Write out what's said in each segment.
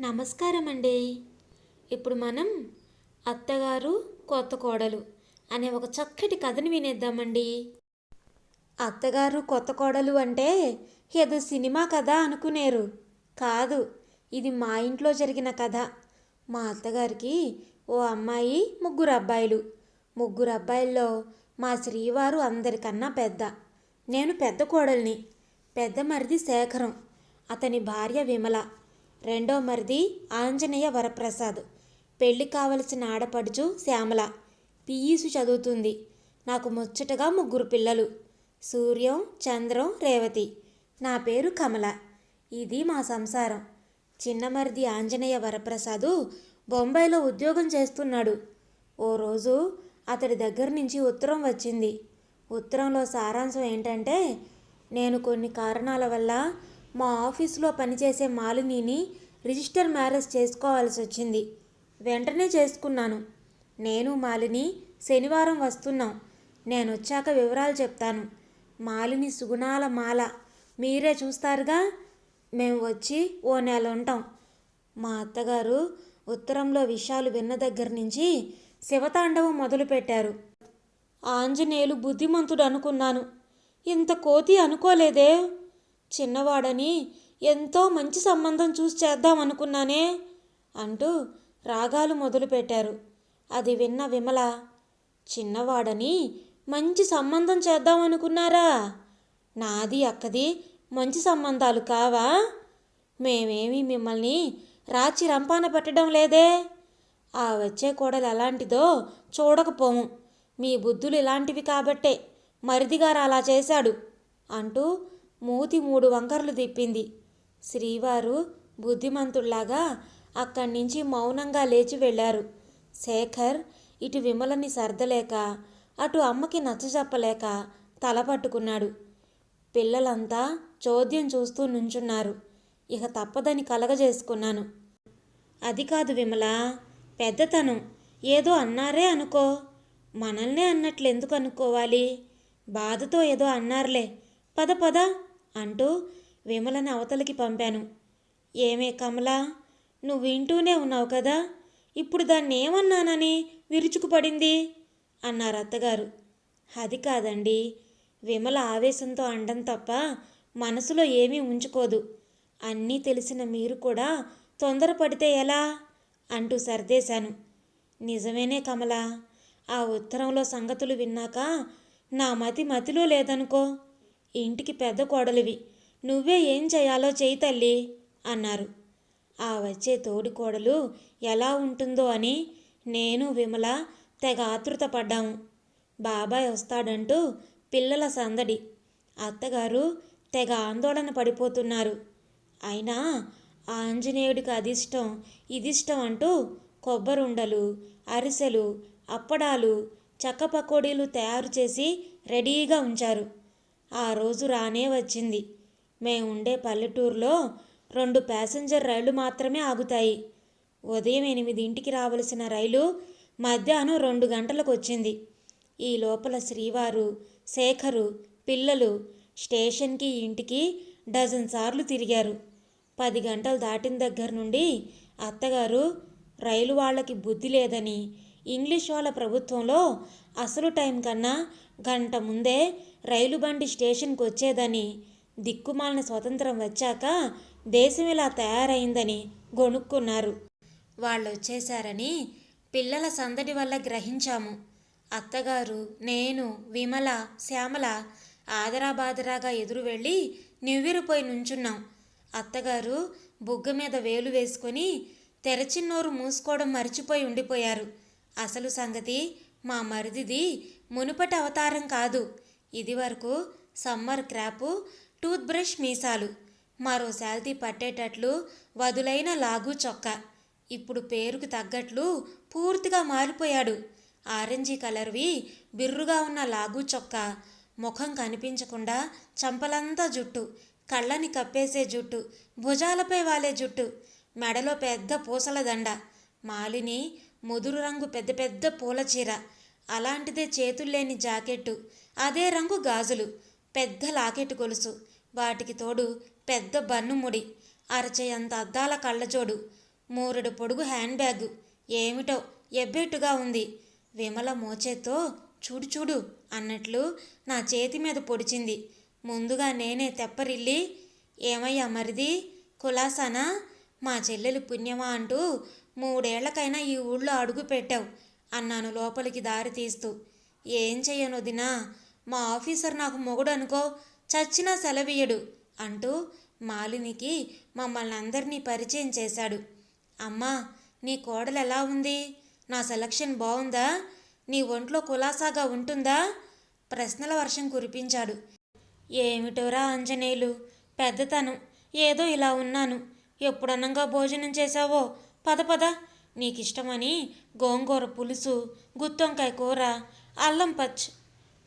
నమస్కారం అండి ఇప్పుడు మనం అత్తగారు కొత్త కోడలు అనే ఒక చక్కటి కథని వినేద్దామండి. అత్తగారు కొత్త కోడలు అంటే ఏదో సినిమా కథ అనుకునేరు. కాదు ఇది మా ఇంట్లో జరిగిన కథ. మా అత్తగారికి ఓ అమ్మాయి ముగ్గురు అబ్బాయిలు. ముగ్గురు అబ్బాయిల్లో మా శ్రీవారు అందరికన్నా పెద్ద. నేను పెద్ద కోడల్ని. పెద్ద మరిది శేఖరం. అతని భార్య విమల. రెండో మరిది ఆంజనేయ వరప్రసాద్. పెళ్ళి కావలసిన ఆడపడుచు శ్యామల. పిఈసు చదువుతుంది. నాకు ముచ్చటగా ముగ్గురు పిల్లలు. సూర్యం చంద్రం రేవతి. నా పేరు కమల. ఇది మా సంసారం. చిన్నమరిది ఆంజనేయ వరప్రసాదు బొంబాయిలో ఉద్యోగం చేస్తున్నాడు. ఓ రోజు అతడి దగ్గర నుంచి ఉత్తరం వచ్చింది. ఉత్తరంలో సారాంశం ఏంటంటే నేను కొన్ని కారణాల వల్ల మా ఆఫీసులో పనిచేసే మాలినిని రిజిస్టర్ మ్యారేజ్ చేసుకోవాల్సి వచ్చింది. వెంటనే చేసుకున్నాను. నేను మాలిని శనివారం వస్తున్నాం. నేను వచ్చాక వివరాలు చెప్తాను. మాలిని సుగుణాల మాల. మీరే చూస్తారుగా? మేము వచ్చి ఓ నెల ఉంటాం. మా అత్తగారు ఉత్తరంలో విషయాలు విన్న దగ్గర నుంచి శివతాండవం మొదలుపెట్టారు. ఆంజనేయులు బుద్ధిమంతుడు అనుకున్నాను ఇంత కోతి అనుకోలేదే? చిన్నవాడని ఎంతో మంచి సంబంధం చూసి చేద్దాం అనుకున్నానే అంటూ రాగాలు మొదలుపెట్టారు. అది విన్న విమల చిన్నవాడని మంచి సంబంధం చేద్దాం అనుకున్నారా? నాది అక్కది మంచి సంబంధాలు కావా? మేమేమి మిమ్మల్ని రాచి రంపాన పెట్టడం లేదే? ఆ వచ్చే కోడలు ఎలాంటిదో చూడకపోము. మీ బుద్ధులు ఇలాంటివి కాబట్టే మరిదిగారు అలా చేశాడు అంటూ మూతి మూడు వంకర్లు తిప్పింది. శ్రీవారు బుద్ధిమంతుల్లాగా అక్కడి నుంచి మౌనంగా లేచి వెళ్ళారు. శేఖర్ ఇటు విమలని సర్దలేక అటు అమ్మకి నచ్చజెప్పలేక తల పట్టుకున్నాడు. పిల్లలంతా చోద్యం చూస్తూ నుంచున్నారు. ఇక తప్పదని కలగజేసుకున్నాను. అది కాదు విమల పెద్దతనం. ఏదో అన్నారే అనుకో. మనల్నే అన్నట్లు ఎందుకు అనుకోవాలి? బాధతో ఏదో అన్నారులే. పద పద. అంటూ విమలని అవతలికి పంపాను. ఏమే కమలా నువ్వు వింటూనే ఉన్నావు కదా? ఇప్పుడు దాన్ని ఏమన్నానని విరుచుకుపడింది? అన్నారు అత్తగారు. అది కాదండి. విమల ఆవేశంతో అండం తప్ప మనసులో ఏమీ ఉంచుకోదు. అన్నీ తెలిసిన మీరు కూడా తొందరపడితే ఎలా? అంటూ సర్దేశాను. నిజమేనే కమల. ఆ ఉత్తరంలో సంగతులు విన్నాక నా మతి మతిలో లేదనుకో. ఇంటికి పెద్ద కోడలివి. నువ్వే ఏం చేయాలో చేయి తల్లి అన్నారు. ఆ వచ్చే తోడి కోడలు ఎలా ఉంటుందో అని నేను విమల తెగ ఆతృత పడ్డాము. బాబాయ్ వస్తాడంటూ పిల్లల సందడి. అత్తగారు తెగ ఆందోళన పడిపోతున్నారు. అయినా ఆ ఆంజనేయుడికి అదిష్టం ఇదిష్టం అంటూ కొబ్బరుండలు అరిసెలు అప్పడాలు చెక్క పకోడీలు తయారు చేసి రెడీగా ఉంచారు. ఆ రోజు రానే వచ్చింది. మేము ఉండే పల్లెటూరులో రెండు ప్యాసింజర్ రైళ్ళు మాత్రమే ఆగుతాయి. ఉదయం ఎనిమిదింటికి రావలసిన రైలు మధ్యాహ్నం రెండు గంటలకు వచ్చింది ఈ లోపల శ్రీవారు శేఖరు పిల్లలు స్టేషన్కి ఇంటికి డజన్ సార్లు తిరిగారు. పది గంటలు దాటిన దగ్గర నుండి అత్తగారు రైలు వాళ్ళకి బుద్ధి లేదని ఇంగ్లీష్ వాళ్ళ ప్రభుత్వంలో అసలు టైం కన్నా గంట ముందే రైలు బండి స్టేషన్కి వచ్చేదని దిక్కుమాలిన స్వతంత్రం వచ్చాక దేశం ఇలా తయారైందని గొనుక్కున్నారు వాళ్ళు వచ్చేశారని పిల్లల సందడి వల్ల గ్రహించాము. అత్తగారు నేను విమల శ్యామల ఆదరాబాదరాగా ఎదురు వెళ్ళి నివ్వెరపోయి నుంచున్నాం. అత్తగారు బుగ్గ మీద వేలు వేసుకొని తెరచిన్నోరు మూసుకోవడం మర్చిపోయి ఉండిపోయారు. అసలు సంగతి మా మరిదిది మునుపటి అవతారం కాదు. ఇదివరకు సమ్మర్ క్రాపు టూత్ బ్రష్ మీసాలు మరో శాల్తీ పట్టేటట్లు వదులైన లాగు చొక్కా. ఇప్పుడు పేరుకు తగ్గట్లు పూర్తిగా మారిపోయాడు. ఆరెంజీ కలర్వి బిర్రుగా ఉన్న లాగు చొక్క ముఖం కనిపించకుండా చంపలంతా జుట్టు కళ్ళని కప్పేసే జుట్టు భుజాలపై వాలే జుట్టు మెడలో పెద్ద పూసల దండ మాలిని ముదురు రంగు పెద్ద పెద్ద పూల చీర. అలాంటిదే చేతుల్లేని జాకెట్టు. అదే రంగు గాజులు. పెద్ద లాకెట్ గొలుసు. వాటికి తోడు పెద్ద బన్నుముడి అరచేయంత అద్దాల కళ్ళజోడు. మూరెడు పొడుగు హ్యాండ్ బ్యాగ్. ఏమిటో ఎబ్బెట్టుగా ఉంది. విమల మోచేతో చూడు చూడు అన్నట్లు నా చేతి మీద పొడిచింది. ముందుగా నేనే తెప్పరిల్లి ఏమయ్యా మరిది కులాసానా? మా చెల్లెలు పుణ్యమా అంటూ మూడేళ్ళకైనా ఈ ఊళ్ళో అడుగు పెట్టావు అన్నాను లోపలికి దారి తీస్తూ. ఏం చెయ్యను వదినా? మా ఆఫీసర్ నాకు మొగుడు అనుకో చచ్చినా సెలవీయడు అంటూ మాలినికి మమ్మల్ని అందరినీ పరిచయం చేశాడు. అమ్మా నీ కోడలు ఎలా ఉంది? నా సెలక్షన్ బాగుందా నీ ఒంట్లో కులాసాగా ఉంటుందా? ప్రశ్నల వర్షం కురిపించాడు. ఏమిటోరా ఆంజనేయులు? పెద్దతనం. ఏదో ఇలా ఉన్నాను. ఎప్పుడనంగా భోజనం చేశావో పద పద. నీకిష్టమని గోంగూర పులుసు గుత్తొంకాయ కూర అల్లం పచ్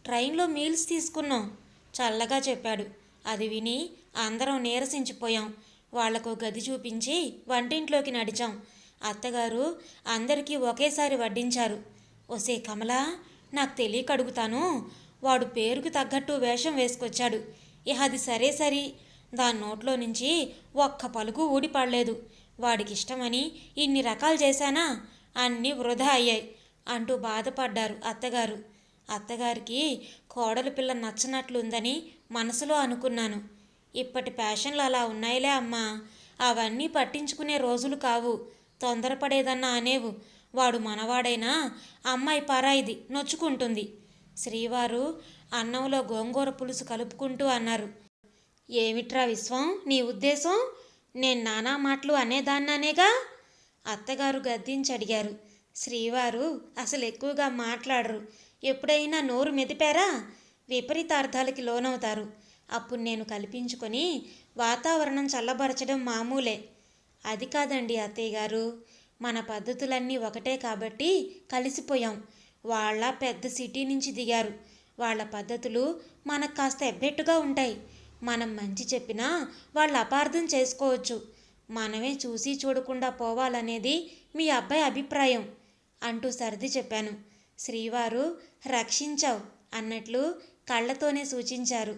ట్రైన్లో మీల్స్ తీసుకున్నాం చల్లగా చెప్పాడు. అది విని అందరం నీరసించిపోయాం. వాళ్ళకు గది చూపించి వంటింట్లోకి నడిచాం. అత్తగారు అందరికీ ఒకేసారి వడ్డించారు. ఒసే కమలా నాకు తెలియక అడుగుతాను వాడు పేరుకు తగ్గట్టు వేషం వేసుకొచ్చాడు. ఇహ అది సరే సరి. దాని నోట్లో నుంచి ఒక్క పలుకు ఊడిపడలేదు. వాడికి ఇష్టమని ఇన్ని రకాలు చేశానా? అన్నీ వృధా అయ్యాయి అంటూ బాధపడ్డారు అత్తగారు. అత్తగారికి కోడలు పిల్ల నచ్చనట్లుందని మనసులో అనుకున్నాను. ఇప్పటి ఫ్యాషన్లు అలా ఉన్నాయిలే అమ్మా. అవన్నీ పట్టించుకునే రోజులు కావు. తొందరపడేదన్నా అనేవు. వాడు మనవాడైనా అమ్మాయి పరాయిది నొచ్చుకుంటుంది. శ్రీవారు అన్నంలో గోంగూర పులుసు కలుపుకుంటూ అన్నారు. ఏమిట్రా విశ్వం? నీ ఉద్దేశం? నేను నానా మాటలు అనేదాన్ననేగా? అత్తగారు గద్దించి అడిగారు. శ్రీవారు అసలు ఎక్కువగా మాట్లాడరు. ఎప్పుడైనా నోరు మెదిపారా? విపరీతార్థాలకి లోనవుతారు. అప్పుడు నేను కల్పించుకొని వాతావరణం చల్లబరచడం మామూలే. అది కాదండి అత్తయ్య గారు మన పద్ధతులన్నీ ఒకటే కాబట్టి కలిసిపోయాం. వాళ్ళ పెద్ద సిటీ నుంచి దిగారు. వాళ్ళ పద్ధతులు మనకు కాస్త ఎబ్బెట్టుగా ఉంటాయి. మనం మంచి చెప్పినా వాళ్ళు అపార్థం చేసుకోవచ్చు. మనమే చూసి చూడకుండా పోవాలనేది మీ అబ్బాయి అభిప్రాయం అంటూ సర్ది చెప్పాను. శ్రీవారు రక్షించావు అన్నట్లు కళ్ళతోనే సూచించారు.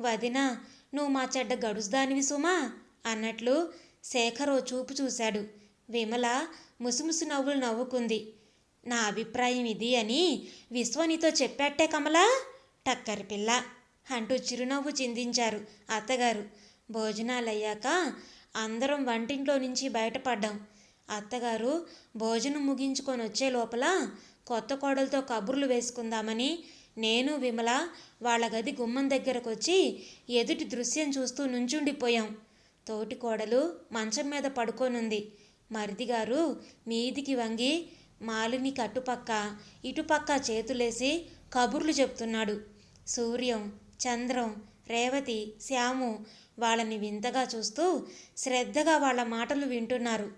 వదిన నువ్వు మా చెడ్డ గడుసుదానివి సుమా అన్నట్లు శేఖర్ ఓ చూపు చూశాడు. విమల ముసుముసు నవ్వులు నవ్వుకుంది. నా అభిప్రాయం ఇది అని విశ్వనితో చెప్పాట్టే కమలా? టక్కరి పిల్ల. అంటూ చిరునవ్వు చిందించారు అత్తగారు. భోజనాలయ్యాక అందరం వంటింట్లో నుంచి బయటపడ్డాం. అత్తగారు భోజనం ముగించుకొని వచ్చే లోపల కొత్త కోడలతో కబుర్లు వేసుకుందామని నేను విమల వాళ్ళ గది గుమ్మం దగ్గరకు వచ్చి ఎదుటి దృశ్యం చూస్తూ నుంచుండిపోయాం. తోటి కోడలు మంచం మీద పడుకోనుంది. మరిదిగారు మీదికి వంగి మాలిని కట్టుపక్క ఇటుపక్క చేతులేసి కబుర్లు చెప్తున్నాడు. సూర్యం చంద్రం రేవతి శ్యాము వాళ్ళని వింతగా చూస్తూ శ్రద్ధగా వాళ్ళ మాటలు వింటున్నారు.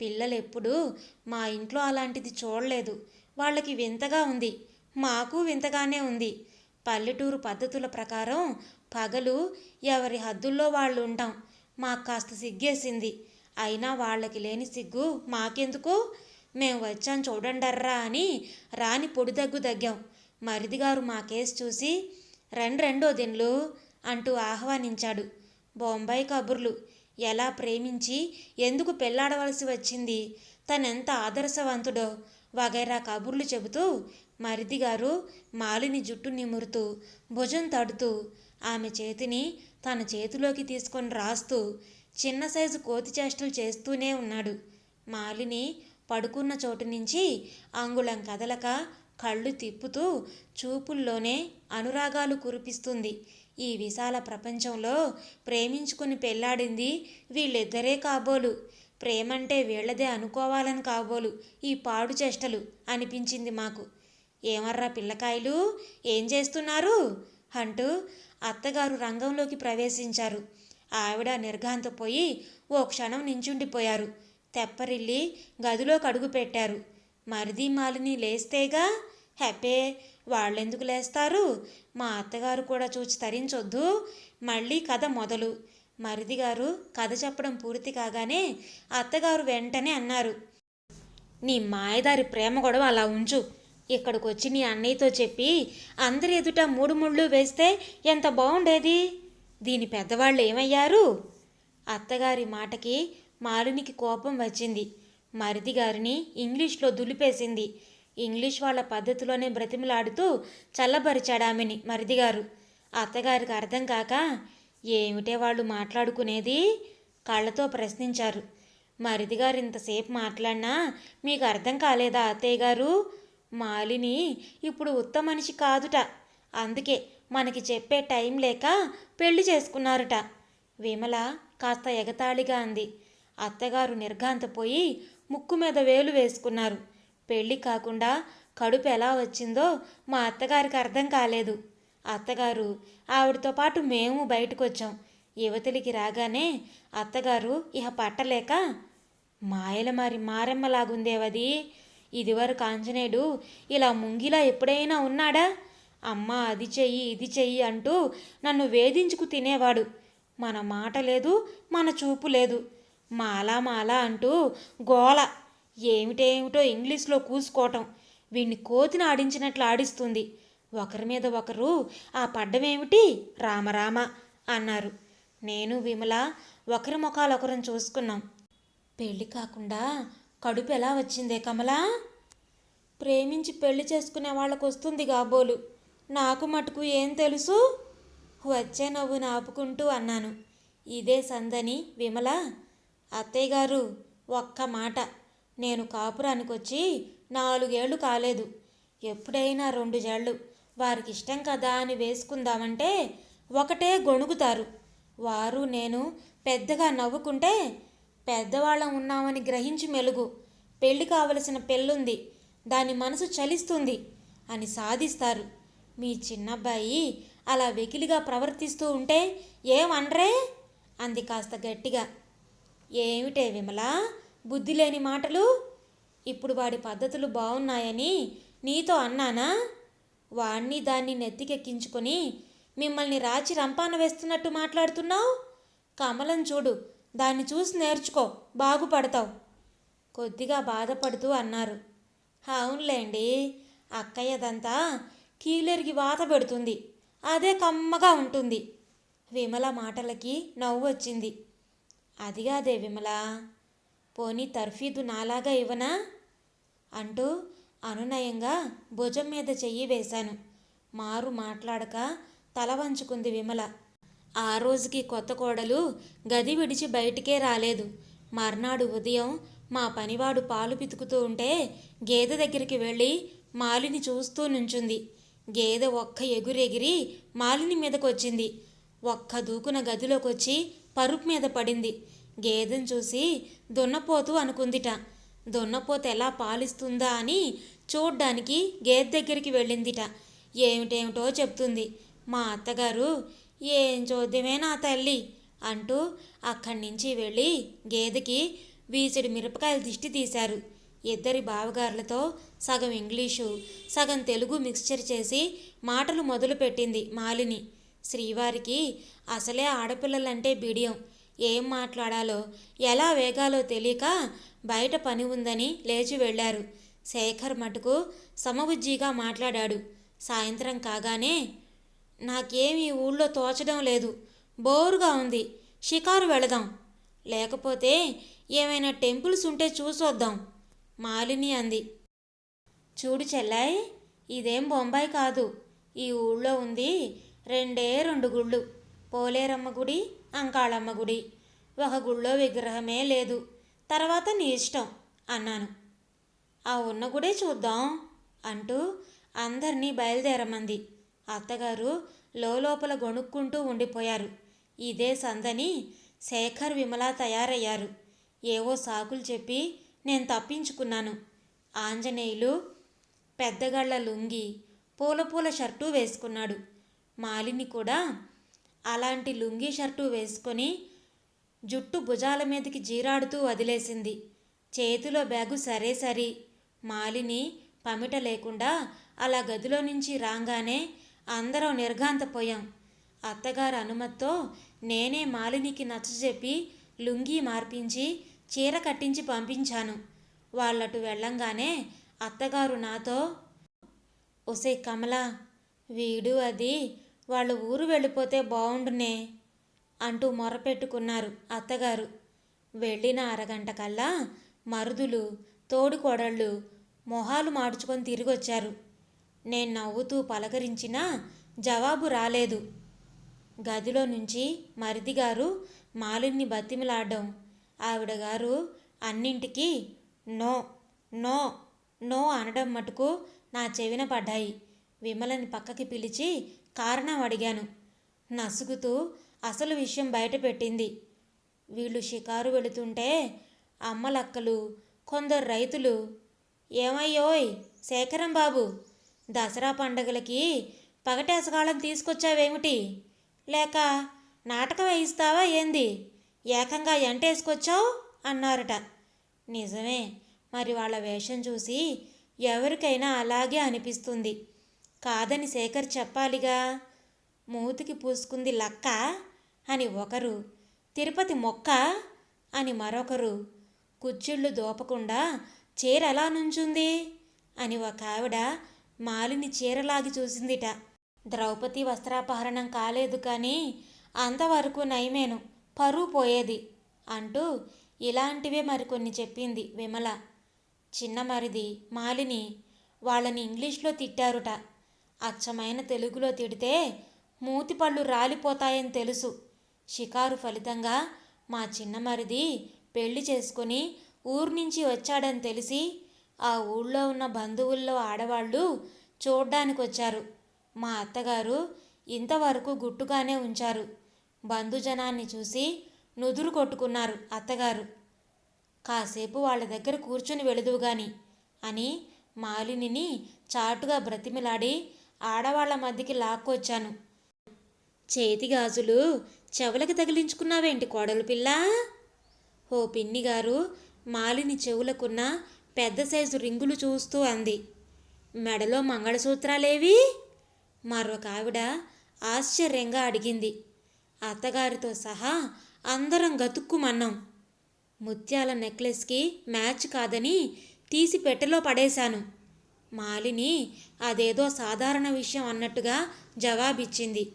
పిల్లలు ఎప్పుడూ మా ఇంట్లో అలాంటిది చూడలేదు. వాళ్ళకి వింతగా ఉంది. మాకు వింతగానే ఉంది. పల్లెటూరు పద్ధతుల ప్రకారం పగలు ఎవరి హద్దుల్లో వాళ్ళు ఉంటాం మాకు కాస్త సిగ్గేసింది. అయినా వాళ్ళకి లేని సిగ్గు మాకెందుకు? మేము వచ్చాం చూడండర్రా అని రాని పొడి దగ్గు తగ్గాం. మరిదిగారు మా కేసు చూసి రెండు రెండో దిన్లు అంటూ ఆహ్వానించాడు. బొంబాయి కబుర్లు ఎలా ప్రేమించి ఎందుకు పెళ్ళాడవలసి వచ్చింది? తనెంత ఆదర్శవంతుడో? వగైరా కబుర్లు చెబుతూ మరిదిగారు మాలిని జుట్టు నిమురుతూ భుజం తడుతూ ఆమె చేతిని తన చేతిలోకి తీసుకొని రాస్తూ చిన్న సైజు కోతి చేష్టలు చేస్తూనే ఉన్నాడు. మాలిని పడుకున్న చోటు నుంచి అంగుళం కదలక కళ్ళు తిప్పుతూ చూపుల్లోనే అనురాగాలు కురిపిస్తుంది. ఈ విశాల ప్రపంచంలో ప్రేమించుకుని పెళ్ళాడింది వీళ్ళిద్దరే కాబోలు. ప్రేమంటే వీళ్ళదే అనుకోవాలని కాబోలు. ఈ పాడు చేష్టలు అనిపించింది మాకు. ఏమర్రా పిల్లకాయలు? ఏం చేస్తున్నారు? అంటూ అత్తగారు రంగంలోకి ప్రవేశించారు. ఆవిడ నిర్ఘాంతపోయి ఓ క్షణం నించుండిపోయారు. తెప్పరిల్లి గదిలోకి కడుగు పెట్టారు. మరిది మాలిని లేస్తేగా హ్యాపే వాళ్ళెందుకు లేస్తారు? మా అత్తగారు కూడా చూచి తరించొద్దు. మళ్ళీ కథ మొదలు. మరిది గారు కథ చెప్పడం పూర్తి కాగానే అత్తగారు వెంటనే అన్నారు నీ మాయదారి ప్రేమ గొడవ అలా ఉంచు. ఇక్కడికి వచ్చి నీ అన్నయ్యతో చెప్పి అందరి ఎదుట మూడు ముళ్ళు వేస్తే ఎంత బాగుండేది దీని పెద్దవాళ్ళు ఏమయ్యారు? అత్తగారి మాటకి మాలినికి కోపం వచ్చింది. మరిది గారిని ఇంగ్లీష్లో దులిపేసింది. ఇంగ్లీష్ వాళ్ళ పద్ధతిలోనే బ్రతిమలాడుతూ చల్లబరిచాడు ఆమెని మరిదిగారు. అత్తగారికి అర్థం కాక ఏమిటే వాళ్ళు మాట్లాడుకునేది? కళ్ళతో ప్రశ్నించారు. మరిదిగారు ఇంతసేపు మాట్లాడినా మీకు అర్థం కాలేదా అత్తయ్య గారు? మాలిని ఇప్పుడు ఉత్త మనిషి కాదుట. అందుకే మనకి చెప్పే టైం లేక పెళ్ళి చేసుకున్నారుట. విమల కాస్త ఎగతాళిగా అంది. అత్తగారు నిర్ఘాంతపోయి ముక్కు మీద వేలు వేసుకున్నారు. పెళ్ళి కాకుండా కడుపు ఎలా వచ్చిందో మా అత్తగారికి అర్థం కాలేదు. అత్తగారు ఆవిడతో పాటు మేము బయటకు వచ్చాం యువతలికి రాగానే అత్తగారు ఇహ పట్టలేక మాయల మరి మారెమ్మలాగుందేవది? ఇదివరకు ఆంజనేయుడు ఇలా ముంగిలా ఎప్పుడైనా ఉన్నాడా? అమ్మ అది చెయ్యి ఇది చెయ్యి అంటూ నన్ను వేధించుకు తినేవాడు. మన మాట లేదు మన చూపు లేదు. మాలా మాలా అంటూ గోల ఏమిటేమిటో ఇంగ్లీష్లో కూసుకోవటం. వీణ్ణి కోతిని ఆడించినట్లు ఆడిస్తుంది. ఒకరి మీద ఒకరు ఆ పడ్డమేమిటి? రామరామ అన్నారు. నేను విమల ఒకరి ముఖాలొకరం చూసుకున్నాం. పెళ్ళి కాకుండా కడుపు ఎలా వచ్చిందే కమలా? ప్రేమించి పెళ్ళి చేసుకునే వాళ్ళకు వస్తుంది కాబోలు నాకు మటుకు ఏం తెలుసు? వచ్చే నవ్వు నాపుకుంటూ అన్నాను. ఇదే సందని విమల. అత్తయ్య గారు ఒక్క మాట. నేను కాపురానికి వచ్చి నాలుగేళ్ళు కాలేదు. ఎప్పుడైనా రెండు జళ్ళు. వారికి ఇష్టం కదా అని వేసుకుందామంటే ఒకటే గొణుగుతారు. వారు నేను పెద్దగా నవ్వుకుంటే పెద్దవాళ్ళం ఉన్నామని గ్రహించి మెలుగు. పెళ్ళి కావలసిన పెళ్ళుంది. దాని మనసు చలిస్తుంది అని సాధిస్తారు. మీ చిన్నబ్బాయి అలా వెకిలిగా ప్రవర్తిస్తూ ఉంటే ఏమనరే అంది కాస్త గట్టిగా. ఏమిటే విమల? బుద్ధి లేని మాటలు? ఇప్పుడు వాడి పద్ధతులు బాగున్నాయని నీతో అన్నానా? వాణ్ణి దాన్ని నెత్తికెక్కించుకొని మిమ్మల్ని రాచి రంపాన వేస్తున్నట్టు మాట్లాడుతున్నావు? కమలం చూడు దాన్ని చూసి నేర్చుకో బాగుపడతావు. కొద్దిగా బాధపడుతూ అన్నారు. అవునులేండి అక్కయ్యదంతా కీలెరిగి వాత పెడుతుంది. అదే కమ్మగా ఉంటుంది. విమల మాటలకి నవ్వు వచ్చింది అదిగాదే విమల పోనీ తర్ఫీదు నాలాగా ఇవ్వనా? అంటూ అనునయంగా భుజం మీద చెయ్యి వేశాను. మారు మాట్లాడక తల వంచుకుంది విమల. ఆ రోజుకి కొత్త కోడలు గది విడిచి బయటికే రాలేదు. మర్నాడు ఉదయం మా పనివాడు పాలు పితుకుతూ ఉంటే గేదె దగ్గరికి వెళ్ళి మాలిని చూస్తూ నుంచుంది. గేదె ఒక్క ఎగురెగిరి మాలిని మీదకొచ్చింది. ఒక్క దూకున గదిలోకి వచ్చి పరుపు మీద పడింది. గేదెను చూసి దున్నపోతు అనుకుందిట. దున్నపోతు ఎలా పాలిస్తుందా అని చూడ్డానికి గేదె దగ్గరికి వెళ్ళిందిట. ఏమిటేమిటో చెప్తుంది. మా అత్తగారు ఏం చోద్యమే నా తల్లి అంటూ అక్కడి నుంచి వెళ్ళి గేదెకి వీచెడి మిరపకాయలు దిష్టి తీశారు. ఇద్దరి బావగారులతో సగం ఇంగ్లీషు సగం తెలుగు మిక్స్చర్ చేసి మాటలు మొదలుపెట్టింది మాలిని. శ్రీవారికి అసలే ఆడపిల్లలంటే బిడియం. ఏం మాట్లాడాలో ఎలా వేగాలో తెలియక బయట పని ఉందని లేచి వెళ్ళారు. శేఖర్ మటుకు సమబుజ్జిగా మాట్లాడాడు. సాయంత్రం కాగానే నాకేం ఈ ఊళ్ళో తోచడం లేదు. బోరుగా ఉంది. షికారు వెళదాం. లేకపోతే ఏమైనా టెంపుల్స్ ఉంటే చూసొద్దాం. మాలిని అంది. చూడు చెల్లాయి ఇదేం బొంబాయి కాదు. ఈ ఊళ్ళో ఉంది రెండే రెండు గుళ్ళు. పోలేరమ్మ గుడి అంకాళమ్మ గుడి ఒక గుళ్ళో విగ్రహమే లేదు. తర్వాత నీ ఇష్టం అన్నాను. ఆ ఉన్న గుడే చూద్దాం అంటూ అందరినీ బయలుదేరమంది. అత్తగారు లోపల గొణుక్కుంటూ ఉండిపోయారు. ఇదే సందని శేఖర్ విమల తయారయ్యారు. ఏవో సాకులు చెప్పి నేను తప్పించుకున్నాను. ఆంజనేయులు పెద్దగళ్ళ లుంగి పూల పూల షర్టు వేసుకున్నాడు. మాలిని కూడా అలాంటి లుంగీ షర్టు వేసుకొని జుట్టు భుజాల మీదకి జీరాడుతూ వదిలేసింది. చేతిలో బ్యాగు సరే సరి. మాలిని పమిట లేకుండా అలా గదిలో నుంచి రాగానే అందరం నిర్ఘాంతపోయాం. అత్తగారు అనుమతితో నేనే మాలినికి నచ్చజెప్పి లుంగీ మార్పించి చీర కట్టించి పంపించాను. వాళ్ళటు వెళ్ళంగానే అత్తగారు నాతో ఒసే కమల వీడు అది వాళ్ళ ఊరు వెళ్ళిపోతే బాగుండునే అంటూ మొరపెట్టుకున్నారు అత్తగారు. వెళ్ళిన అరగంట కల్లా మరుదులు తోడుకోడళ్ళు మొహాలు మార్చుకొని తిరిగొచ్చారు. నేను నవ్వుతూ పలకరించినా జవాబు రాలేదు. గదిలో నుంచి మరిది గారు మాలిని బతిమిలాడడం. ఆవిడ గారు అన్నింటికి నో నో నో అనడం మటుకు నా చెవిన పడ్డాయి. విమలని పక్కకి పిలిచి కారణం అడిగాను నసుగుతూ అసలు విషయం బయటపెట్టింది. వీళ్ళు షికారు వెళుతుంటే అమ్మలక్కలు కొందరు రైతులు ఏమయ్యోయ్ శేఖరం బాబు దసరా పండగలకి పగటేసగాళ్ళం తీసుకొచ్చావేమిటి? లేక నాటకం వేయిస్తావా ఏంది? ఏకంగా ఎంటేసుకొచ్చావు? అన్నారట. నిజమే మరి వాళ్ళ వేషం చూసి ఎవరికైనా అలాగే అనిపిస్తుంది. కాదని శేఖర్ చెప్పాలిగా మూతికి పూసుకుంది లక్క అని ఒకరు తిరుపతి మొక్క అని మరొకరు కుచ్చిళ్ళు దోపకుండా చీర ఎలా నుంచుంది అని ఒక ఆవిడ మాలిని చీరలాగి చూసిందిట. ద్రౌపది వస్త్రాపహరణం కాలేదు కానీ అంతవరకు నయమేను పరువు పోయేది అంటూ ఇలాంటివే మరికొన్ని చెప్పింది విమల. చిన్న మరిది మాలిని వాళ్ళని ఇంగ్లీష్లో తిట్టారుట. అచ్చమైన తెలుగులో తిడితే మూతిపళ్ళు రాలిపోతాయని తెలుసు. షికారు ఫలితంగా మా చిన్నమరిది పెళ్ళి చేసుకొని ఊరు నుంచి వచ్చాడని తెలిసి ఆ ఊళ్ళో ఉన్న బంధువుల్లో ఆడవాళ్ళు చూడ్డానికి వచ్చారు మా అత్తగారు ఇంతవరకు గుట్టుగానే ఉంచారు. బంధుజనాన్ని చూసి నుదురు కొట్టుకున్నారు అత్తగారు. కాసేపు వాళ్ళ దగ్గర కూర్చుని వెళుదువుగాని అని మాలినిని చాటుగా బ్రతిమిలాడి ఆడవాళ్ళ మధ్యకి లాక్కొచ్చాను. చేతి గాజులు చెవులకి తగిలించుకున్నావేంటి కోడలు పిల్ల? ఓ పిన్ని గారు మాలిని చెవులకున్న పెద్ద సైజు రింగులు చూస్తూ అంది. మెడలో మంగళసూత్రాలేవి? మరొక ఆవిడ ఆశ్చర్యంగా అడిగింది. అత్తగారితో సహా అందరం గతుక్కుమన్నాం. ముత్యాల నెక్లెస్కి మ్యాచ్ కాదని తీసి పెట్టెలో పడేశాను. మాలిని అదేదో సాధారణ విషయం అన్నట్టుగా జవాబిచ్చింది.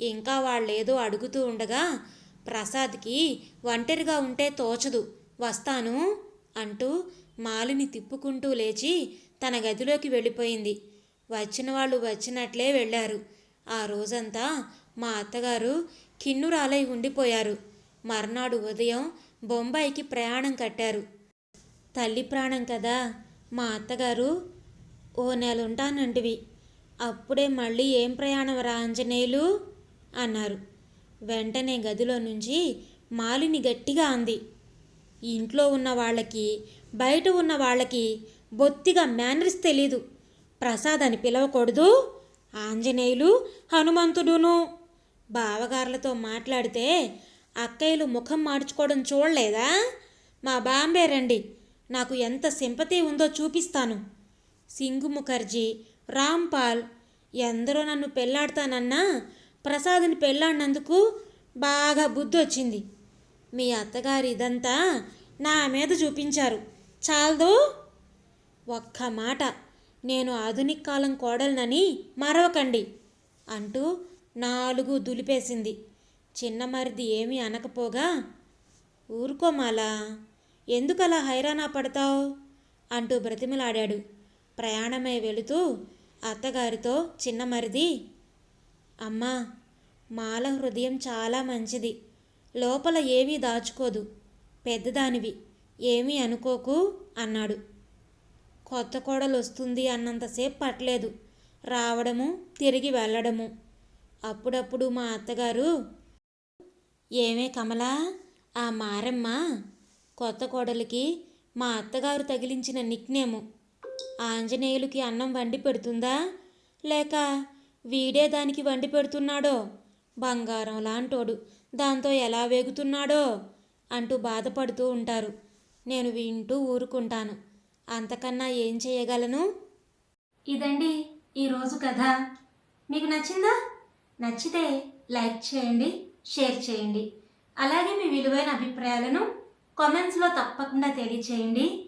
ఇంకా వాళ్ళేదో అడుగుతూ ఉండగా ప్రసాద్కి ఒంటరిగా ఉంటే తోచదు వస్తాను అంటూ మాలిని తిప్పుకుంటూ లేచి తన గదిలోకి వెళ్ళిపోయింది. వచ్చిన వాళ్ళు వచ్చినట్లే వెళ్ళారు. ఆ రోజంతా మా అత్తగారు కిన్నురాలై ఉండిపోయారు. మర్నాడు ఉదయం బొంబాయికి ప్రయాణం కట్టారు. తల్లి ప్రాణం కదా మా అత్తగారు ఓ నెల ఉంటానంటివి అప్పుడే మళ్ళీ ఏం ప్రయాణం రా ఆంజనేయులు? అన్నారు. వెంటనే గదిలో నుంచి మాలిని గట్టిగా అంది. ఇంట్లో ఉన్న వాళ్ళకి బయట ఉన్న వాళ్ళకి బొత్తిగా మేనర్స్ తెలీదు. ప్రసాద్ అని పిలవకూడదు? ఆంజనేయులు హనుమంతుడును. బావగారులతో మాట్లాడితే అక్కయ్యలు ముఖం మార్చుకోవడం చూడలేదా? మా బాంబే రండి. నాకు ఎంత సింపతి ఉందో చూపిస్తాను. సింగు ముఖర్జీ రాంపాల్ ఎందరో నన్ను పెళ్ళాడతానన్నా ప్రసాద్ని పెళ్ళాడినందుకు బాగా బుద్ధి వచ్చింది మీ అత్తగారు ఇదంతా నా మీద చూపించారు. చాలదు. ఒక్క మాట నేను ఆధునిక కాలం కోడలనని మరవకండి అంటూ నాలుగు దులిపేసింది. చిన్న మరిది ఏమీ అనకపోగా ఊరుకోమాలా ఎందుకలా హైరాణ పడతావు? అంటూ బ్రతిమలాడాడు. ప్రయాణమై వెళుతూ అత్తగారితో చిన్న మరిది అమ్మా మాల హృదయం చాలా మంచిది. లోపల ఏమీ దాచుకోదు. పెద్దదానివి. ఏమీ అనుకోకు అన్నాడు. కొత్త కోడలు వస్తుంది అన్నంతసేపు పట్టలేదు. రావడము తిరిగి వెళ్ళడము. అప్పుడప్పుడు మా అత్తగారు ఏమే కమలా ఆ మారమ్మ కొత్త కోడలికి మా అత్తగారు తగిలించిన నిక్నేము ఆంజనేయులకి అన్నం వండి పెడుతుందా? లేక వీడే దానికి వండి పెడుతున్నాడో? బంగారం లాంటోడు దాంతో ఎలా వేగుతున్నాడో? అంటూ బాధపడుతూ ఉంటారు. నేను వింటూ ఊరుకుంటాను. అంతకన్నా ఏం చేయగలను? ఇదండి ఈరోజు కథ. మీకు నచ్చిందా? నచ్చితే లైక్ చేయండి షేర్ చేయండి. అలాగే మీ విలువైన అభిప్రాయాలను కామెంట్స్లో తప్పకుండా తెలియచేయండి.